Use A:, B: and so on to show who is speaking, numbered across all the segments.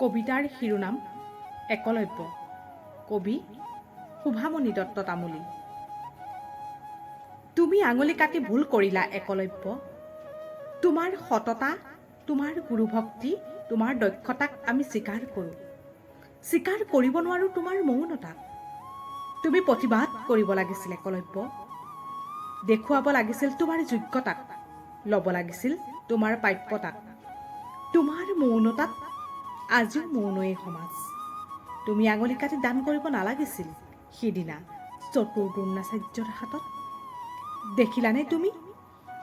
A: কবিতাৰ শিৰোনাম একলব্য। কবি শুভামণি দত্ত তামুলী। তুমি আঙুলি কাটি ভুল কৰিলা একলব্য। তোমাৰ সততা, তোমাৰ গুৰুভক্তি, তোমাৰ দক্ষতাক আমি স্বীকাৰ কৰোঁ। স্বীকাৰ কৰিব নোৱাৰোঁ তোমাৰ মৌনতাক তুমি প্ৰতিবাদ কৰিব লাগিছিল একলব্য। দেখুৱাব লাগিছিল তোমাৰ যোগ্যতাক। ল'ব লাগিছিল তোমাৰ প্ৰাপ্যতাক। তোমাৰ মৌনতাত আজিও মৌনয়েই সমাজ। তুমি আঙুলি কাটি দান কৰিব নালাগিছিল, সিদিনা চতুৰ দ্ৰোণাচাৰ্যৰ হাতত। দেখিলানে তুমি?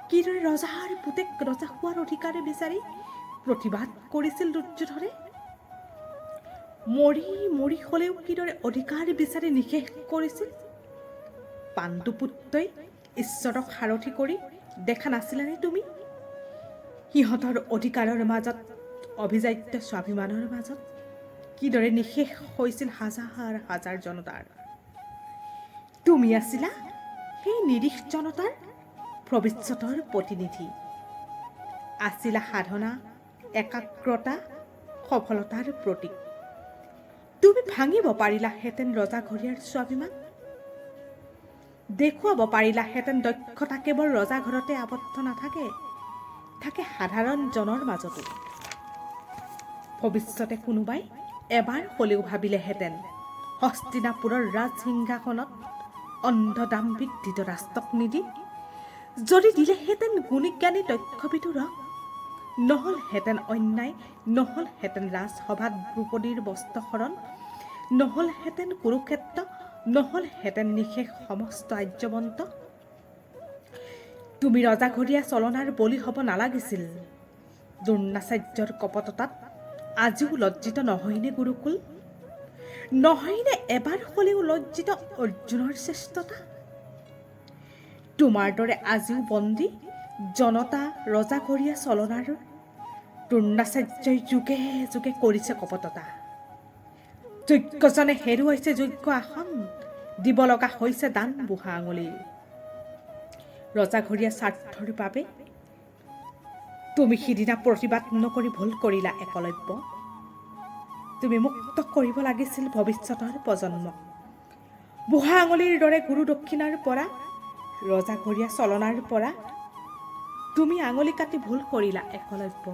A: কিদৰে ৰজাৰ পুতেক ৰজা হোৱাৰ অধিকাৰে বিচাৰি প্ৰতিবাদ কৰিছিল দুৰ্যোধনে? মৰি মৰি হ'লেও কিদৰে অধিকাৰ বিচাৰি নিষেধ কৰিছিল? পাণ্ডুপুত্ৰই ঈশ্বৰক সাৰথি কৰি দেখা নাছিলানে তুমি? সিহঁতৰ অধিকাৰৰ মাজত অভিজাত্য স্বাভিমানৰ মাজত কিদৰে নিশেষ হৈছিল হাজাৰ হাজাৰ জনতাৰ। তুমি আছিলা সেই নিৰীহ জনতাৰ ভৱিষ্যতৰ প্ৰতিনিধি। আছিলা সাধনা, একাগ্ৰতা, সফলতাৰ প্ৰতীক। তুমি ভাঙিব পাৰিলাহেঁতেন ৰজা ঘৰীয়াৰ স্বাভিমান। দেখুৱাব পাৰিলাহেঁতেন দক্ষতা কেৱল ৰজা ঘৰতে আবদ্ধ নাথাকে, থাকে সাধাৰণ জনৰ মাজতো। ভৱিষ্যতে কোনোবাই এবাৰ হ'লেও ভাবিলেহেঁতেন। হস্তিনাপুৰৰ ৰাজসিংহাসনত অন্ধদাম্ভিক ধৃতৰাষ্ট্ৰক নিদি যদি দিলেহেঁতেন গুণীজ্ঞানী দক্ষবিধুৰক নহ'লহেঁতেন অন্যায়, নহ'লহেঁতেন ৰাজসভাত দ্ৰৌপদীৰ বস্ত্ৰহৰণ, নহ'লহেঁতেন কুৰুক্ষেত্ৰ, নহ'লহেঁতেন নিশেষ সমস্ত আৰ্যবন্ত তুমি ৰজাঘৰীয়া চলনাৰ বলি হ'ব নালাগিছিল। দ্ৰোণাচাৰ্যৰ কপটতাত আজিও লজ্জিত নহয়নে গুৰুকুল? নহয়নে এবাৰ হ'লেও লজ্জিত অৰ্জুনৰ শ্ৰেষ্ঠতা? তোমাৰ দৰে আজিও বন্দী জনতা ৰজাঘৰীয়া চলনাৰ দ্ৰোণাচাৰ্যই যুগে যুগে কৰিছে কপটতা। যজ্ঞজনে হেৰুৱাইছে যোগ্য আসন দিব লগা হৈছে দান বুঢ়া আঙুলিৰ ৰজাঘৰীয়া স্বাৰ্থৰ বাবে তুমি সিদিনা প্ৰতিবাদ নকৰি ভুল কৰিলা একলব্য। তুমি মুক্ত কৰিব লাগিছিল ভৱিষ্যতৰ প্ৰজন্মক। বুঢ়া আঙুলিৰ দৰে গুৰু দক্ষিণাৰ পৰা, ৰজাঘৰীয়া চলনাৰ পৰা। তুমি আঙুলি কাটি ভুল কৰিলা একলব্য।